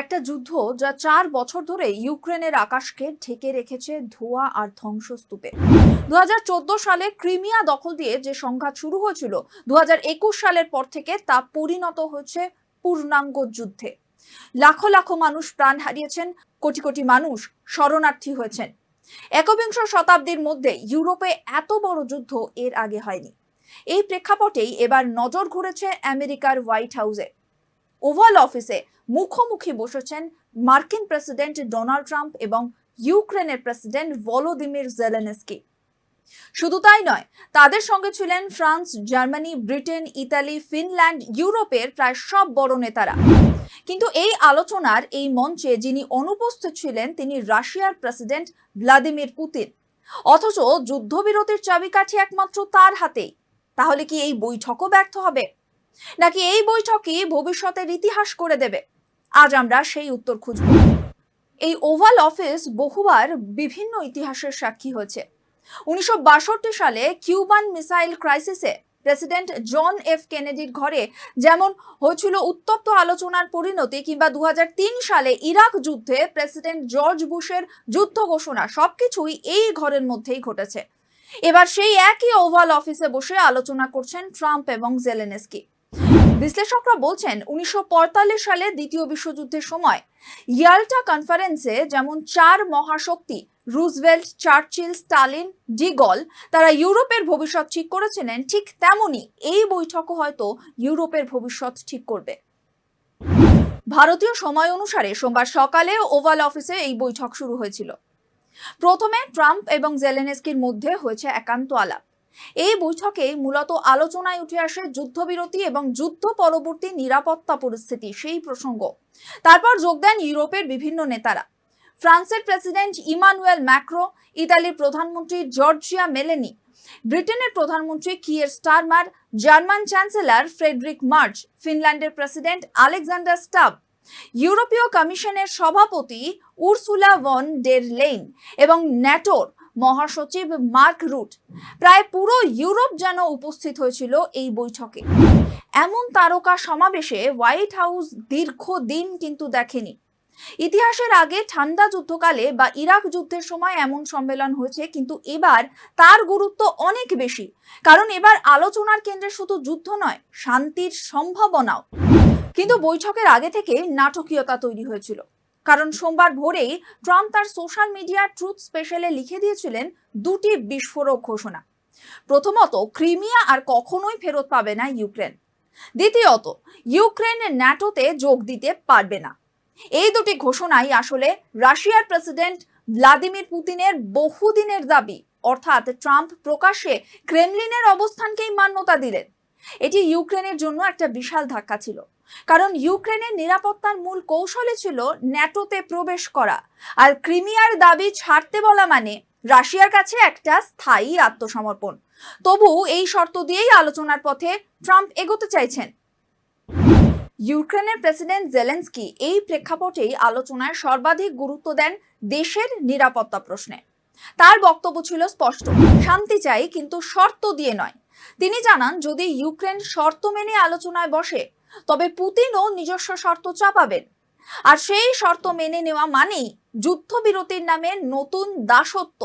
একটা যুদ্ধ যা চার বছর ধরে ইউক্রেনের আকাশকে ঢেকে রেখেছে ধোঁয়া আর ধ্বংসস্তূপে। দু সালে ক্রিমিয়া দখল দিয়ে যে সংঘাত শুরু হয়েছিল, দু সালের পর থেকে তা পরিণত হয়েছে পূর্ণাঙ্গ যুদ্ধে। লাখো লাখো মানুষ প্রাণ হারিয়েছেন, কোটি কোটি মানুষ শরণার্থী হয়েছেন। একবিংশ শতাব্দীর মধ্যে ইউরোপে এত বড় যুদ্ধ এর আগে হয়নি। এই প্রেক্ষাপটেই এবার নজর ঘুরেছে আমেরিকার হোয়াইট হাউসে। ওভাল অফিসে মুখোমুখি বসেছেন মার্কিন প্রেসিডেন্ট ডোনাল্ড ট্রাম্প এবং ইউক্রেনের প্রেসিডেন্ট ভলোদিমির জেলেনস্কি। শুধু তাই নয়, তাদের সঙ্গে ছিলেন France, Germany, Britain, Italy, Finland, ইউরোপের প্রায় সব বড় নেতারা। কিন্তু এই আলোচনার এই মঞ্চে যিনি অনুপস্থিত ছিলেন, তিনি রাশিয়ার প্রেসিডেন্ট ভ্লাদিমির পুতিন। অথচ যুদ্ধবিরতির চাবিকাঠি একমাত্র তার হাতেই। তাহলে কি এই বৈঠকও ব্যর্থ হবে? নাকি এই বৈঠকই ভবিষ্যতের ইতিহাস করে দেবে? আজ আমরা সেই উত্তর খুঁজব। এই ওভাল অফিস বহুবার বিভিন্ন ইতিহাসের সাক্ষী হয়েছে। উনিশশো বাষট্টি সালে কিউবান মিসাইল ক্রাইসিসে প্রেসিডেন্ট জন এফ কেনেডির ঘরে যেমন হয়েছিল উত্তপ্ত আলোচনার পরিণতি কিংবা দু হাজার তিন সালে ইরাক যুদ্ধে প্রেসিডেন্ট জর্জ বুশের যুদ্ধ ঘোষণা, সবকিছুই এই ঘরের মধ্যেই ঘটেছে। এবার সেই একই ওভাল অফিসে বসে আলোচনা করছেন ট্রাম্প এবং জেলেনেস্কি। বিশ্লেষকরা বলছেন উনিশশো পঁয়তাল্লিশ সালে দ্বিতীয় বিশ্বযুদ্ধের সময় ইয়াল্টা কনফারেন্সে যেমন চার মহাশক্তি, রুজভেল্ট, চার্চিল, স্টালিন, ডিগল, তারা ইউরোপের ভবিষ্যৎ ঠিক করেছিলেন, ঠিক তেমনি এই বৈঠকও হয়তো ইউরোপের ভবিষ্যৎ ঠিক করবে। ভারতীয় সময় অনুসারে সোমবার সকালে ওভাল অফিসে এই বৈঠক শুরু হয়েছিল। প্রথমে ট্রাম্প এবং জেলেনেস্কির মধ্যে হয়েছে একান্ত আলাপ। এই বৈঠকে মূলত আলোচনায় উঠে আসে যুদ্ধবিরতি এবং যুদ্ধ পরবর্তী নিরাপত্তা পরিস্থিতি, সেই প্রসঙ্গ। তারপর যোগ দেন ইউরোপের বিভিন্ন নেতারা। ফ্রান্সের প্রেসিডেন্ট ইমানুয়েল ম্যাক্রো, ইতালির প্রধানমন্ত্রী জর্জিয়া মেলেনি, ব্রিটেনের প্রধানমন্ত্রী Keir Starmer, German chancellor Friedrich Merz, ফিনল্যান্ডের president Alexander Stubb, ইউরোপীয় কমিশনের সভাপতি উরসুলা ভন ডের লেইন এবং ন্যাটোর মহাসচিব মার্ক রুট। প্রায় পুরো ইউরোপ যেন উপস্থিত হয়েছিল এই বৈঠকে। এমন তারকা সমাবেশে হোয়াইট হাউস দীর্ঘদিন কিন্তু দেখেনি। ইতিহাসের আগে ঠান্ডা যুদ্ধকালে বা ইরাক যুদ্ধের সময় এমন সম্মেলন হয়েছে, কিন্তু এবার তার গুরুত্ব অনেক বেশি। কারণ এবার আলোচনার কেন্দ্রে শুধু যুদ্ধ নয়, শান্তির সম্ভাবনাও। কিন্তু বৈঠকের আগে থেকে নাটকীয়তা তৈরি হয়েছিল। কারণ সোমবার ভোরেই ট্রাম্প তার সোশ্যাল মিডিয়া ট্রুথ স্পেশালে লিখে দিয়েছিলেন দুটি বিস্ফোরক ঘোষণা। প্রথমত, ক্রিমিয়া আর কখনোই ফেরত পাবে না ইউক্রেন। দ্বিতীয়ত, ইউক্রেন ন্যাটোতে যোগ দিতে পারবে না। এই দুটি ঘোষণাই আসলে রাশিয়ার প্রেসিডেন্ট ভ্লাদিমির পুতিনের বহুদিনের দাবি, অর্থাৎ ট্রাম্প প্রকাশ্যে ক্রেমলিনের অবস্থানকেই মান্যতা দিলেন। এটি ইউক্রেনের জন্য একটা বিশাল ধাক্কা ছিল। কারণ ইউক্রেনের নিরাপত্তার মূল কৌশলে ছিল ন্যাটোতে প্রবেশ করা। আর ক্রিমিয়ার দাবি ছাড়তে বলা মানে রাশিয়ার কাছে একটা স্থায়ী আত্মসমর্পণ। তবু এই শর্ত দিয়েই আলোচনার পথে ট্রাম্প এগোতে চাইছেন। ইউক্রেনের প্রেসিডেন্ট জেলেন্সকি এই প্রেক্ষাপটেই আলোচনায় সর্বাধিক গুরুত্ব দেন দেশের নিরাপত্তা প্রশ্নে। তার বক্তব্য ছিল স্পষ্ট, শান্তি চাই কিন্তু শর্ত দিয়ে নয়। তিনি জানান, যদি ইউক্রেন শর্ত মেনে আলোচনায় বসে, তবে পুতিনও নিজস্ব শর্ত চাপাবেন। আর সেই শর্ত মেনে নেওয়া মানেই যুদ্ধবিরতির নামে নতুন দাসত্ব।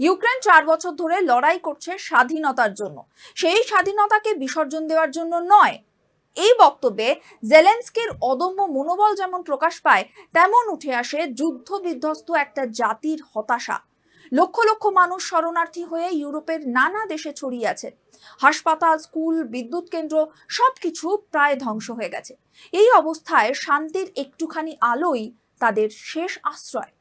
ইউক্রেন চার বছর ধরে লড়াই করছে স্বাধীনতার জন্য। সেই স্বাধীনতাকে বিসর্জন দেওয়ার জন্য নয়। এই বক্তব্যে জেলেন্সকির অদম্য মনোবল যেমন প্রকাশ পায়, তেমন উঠে আসে যুদ্ধ বিধ্বস্ত একটা জাতির হতাশা। লক্ষ লক্ষ মানুষ শরণার্থী হয়ে ইউরোপের নানা দেশে ছড়িয়ে আছে হাসপাতাল, স্কুল, বিদ্যুৎ কেন্দ্র, সবকিছু প্রায় ধ্বংস হয়ে গেছে। এই অবস্থায় শান্তির একটুখানি আলোই তাদের শেষ আশ্রয়।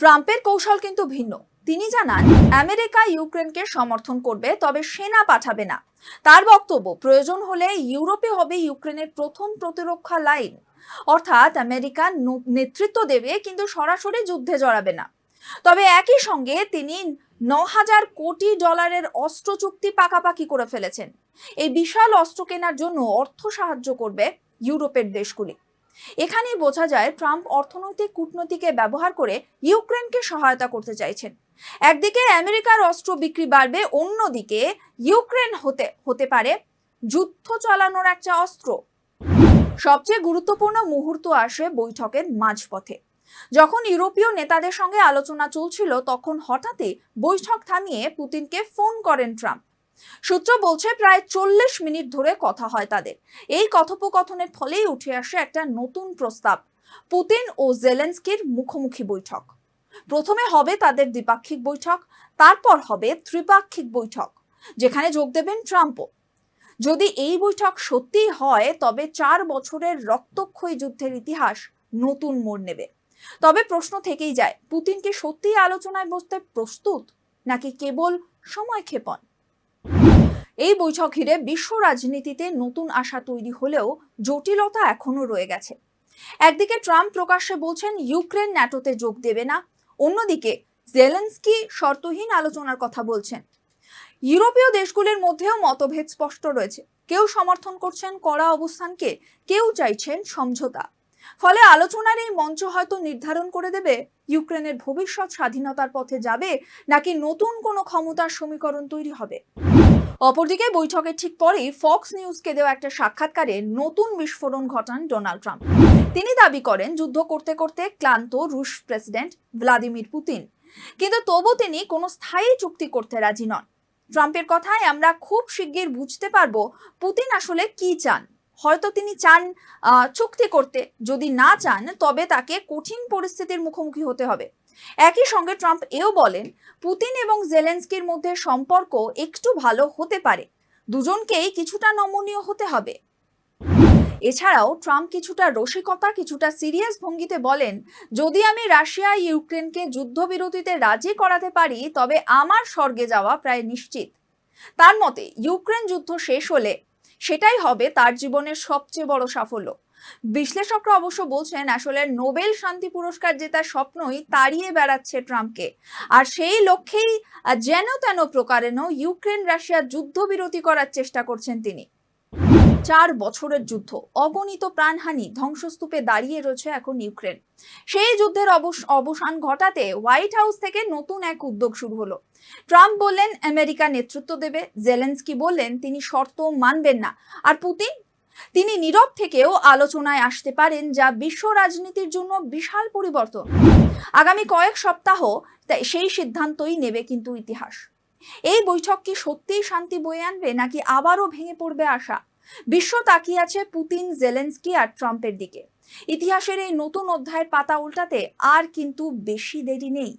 ট্রাম্পের কৌশল কিন্তু ভিন্ন। তিনি জানান, আমেরিকা ইউক্রেনকে সমর্থন করবে, তবে সেনা পাঠাবে না। তার বক্তব্য, প্রয়োজন হলে ইউরোপে হবে ইউক্রেনের প্রথম প্রতিরক্ষা লাইন। অর্থাৎ আমেরিকা নেতৃত্ব দেবে, কিন্তু সরাসরি যুদ্ধে জড়াবে না। তবে একই সঙ্গে তিনি ন হাজার কোটি ডলারের অস্ত্র চুক্তি পাকাপাকি করে ফেলেছেন। এই বিশাল অস্ত্র কেনার জন্য অর্থ সাহায্য করবে ইউরোপের দেশগুলি। এখানেই বোঝা যায়, ট্রাম্প অর্থনৈতিক কূটনীতিকে ব্যবহার করে ইউক্রেনকে সহায়তা করতে চাইছেন। একদিকে আমেরিকার অস্ত্র বিক্রি বাড়বে, অন্যদিকে ইউক্রেন হতে হতে পারে যুদ্ধ চালানোর একটা অস্ত্র। সবচেয়ে গুরুত্বপূর্ণ মুহূর্ত আসে বৈঠকের মাঝপথে। যখন ইউরোপীয় নেতাদের সঙ্গে আলোচনা চলছিল, তখন হঠাৎই বৈঠক থামিয়ে পুতিনকে ফোন করেন ট্রাম্প। সূত্র বলছে, প্রায় চল্লিশ মিনিট ধরে কথা হয় তাদের। এই কথোপকথনের ফলেই উঠে আসে একটা নতুন প্রস্তাব, পুতিন ও জেলেন্সকির মুখোমুখি বৈঠক। প্রথমে হবে তাদের দ্বিপাক্ষিক বৈঠক, তারপর হবে ত্রিপাক্ষিক বৈঠক, যেখানে যোগ দেবেন ট্রাম্পও। যদি এই বৈঠক সত্যিই হয়, তবে চার বছরের রক্তক্ষয়ী যুদ্ধের ইতিহাস নতুন মোড় নেবে। তবে প্রশ্ন থেকেই যায় পুতিন কি সত্যিই আলোচনায় বসতে প্রস্তুত নাকি কেবল সময় ক্ষেপণ? এই বৈঠক ঘিরে বিশ্ব রাজনীতিতে নতুন আশা তৈরি হলেও জটিলতা এখনও রয়ে গেছে। একদিকে ট্রাম্প প্রকাশ্যে বলছেন, ইউক্রেন ন্যাটোতে যোগ দেবে না। অন্যদিকে জেলেন্সকি শর্তহীন আলোচনার কথা বলছেন। ইউরোপীয় দেশগুলির মধ্যেও মতভেদ স্পষ্ট রয়েছে। কেউ সমর্থন করছেন কড়া অবস্থানকে, কেউ চাইছেন সমঝোতা। ফলে আলোচনার এই মঞ্চ হয়তো নির্ধারণ করে দেবে, ইউক্রেনের ভবিষ্যৎ স্বাধীনতার পথে যাবে, নাকি নতুন কোনো ক্ষমতার সমীকরণ তৈরি হবে? অপরদিকে বৈঠকের ঠিক পরেই ফক্স নিউজকে দেওয়া একটা সাক্ষাৎকারে নতুন বিস্ফোরণ ঘটান ডোনাল্ড ট্রাম্প। তিনি দাবি করেন, যুদ্ধ করতে করতে ক্লান্ত রুশ প্রেসিডেন্ট ভ্লাদিমির পুতিন। কিন্তু তবু তিনি কোনো স্থায়ী চুক্তি করতে রাজি নন। ট্রাম্পের কথায় আমরা খুব শিগগির বুঝতে পারব পুতিন আসলে কি চান। হয়তো তিনি চান চুক্তি করতে। যদি না চান, তবে তাকে কঠিন পরিস্থিতির মুখোমুখি হতে হবে। একই সঙ্গে ট্রাম্প এও বলেন, পুতিন এবং জেলেন্সকির মধ্যে সম্পর্ক একটু ভালো হতে পারে। দুজনকেই কিছুটা নমনীয় হতে হবে। এছাড়াও ট্রাম্প কিছুটা রসিকতা, কিছুটা সিরিয়াস ভঙ্গিতে বলেন, যদি আমি রাশিয়া, ইউক্রেনকে যুদ্ধবিরতিতে রাজি করাতে পারি, তবে আমার স্বর্গে যাওয়া প্রায় নিশ্চিত। তার মতে, ইউক্রেন যুদ্ধ শেষ হলে সেটাই হবে তার জীবনের সবচেয়ে বড় সাফল্য। বিশ্লেষকরা অবশ্য বলছেন, আসলে নোবেল শান্তি পুরস্কার জেতার স্বপ্নই তাড়িয়ে বেড়াচ্ছে ট্রাম্পকে। আর সেই লক্ষ্যেই যেন তেন প্রকারেণ ইউক্রেন রাশিয়া যুদ্ধবিরতি করার চেষ্টা করছেন তিনি। চার বছরের যুদ্ধ। অগণিত প্রাণহানি, ধ্বংসস্তূপে দাঁড়িয়ে রয়েছে এখন ইউক্রেন। সেই যুদ্ধের অবস- অবসান ঘটাতে হোয়াইট হাউস থেকে নতুন এক উদ্যোগ শুরু হলো। ট্রাম্প বললেন, আমেরিকা নেতৃত্ব দেবে। জেলেন্সকি বললেন, তিনি শর্ত মানবেন না। আর পুতিন, তিনি নীরব থেকেও আলোচনায় আসতে পারেন, যা বিশ্ব রাজনীতির জন্য বিশাল পরিবর্তন। আগামী কয়েক সপ্তাহ সেই সিদ্ধান্তই নেবে কিন্তু ইতিহাস। এই বৈঠক কি সত্যিই শান্তি বয়ে আনবে, নাকি আবারও ভেঙে পড়বে আশা? বিশ্ব তাকিয়ে আছে পুতিন, জেলেন্সকি আর ট্রাম্পের দিকে। ইতিহাসের এই নতুন অধ্যায়ের পাতা উল্টাতে আর কিন্তু বেশি দেরি নেই।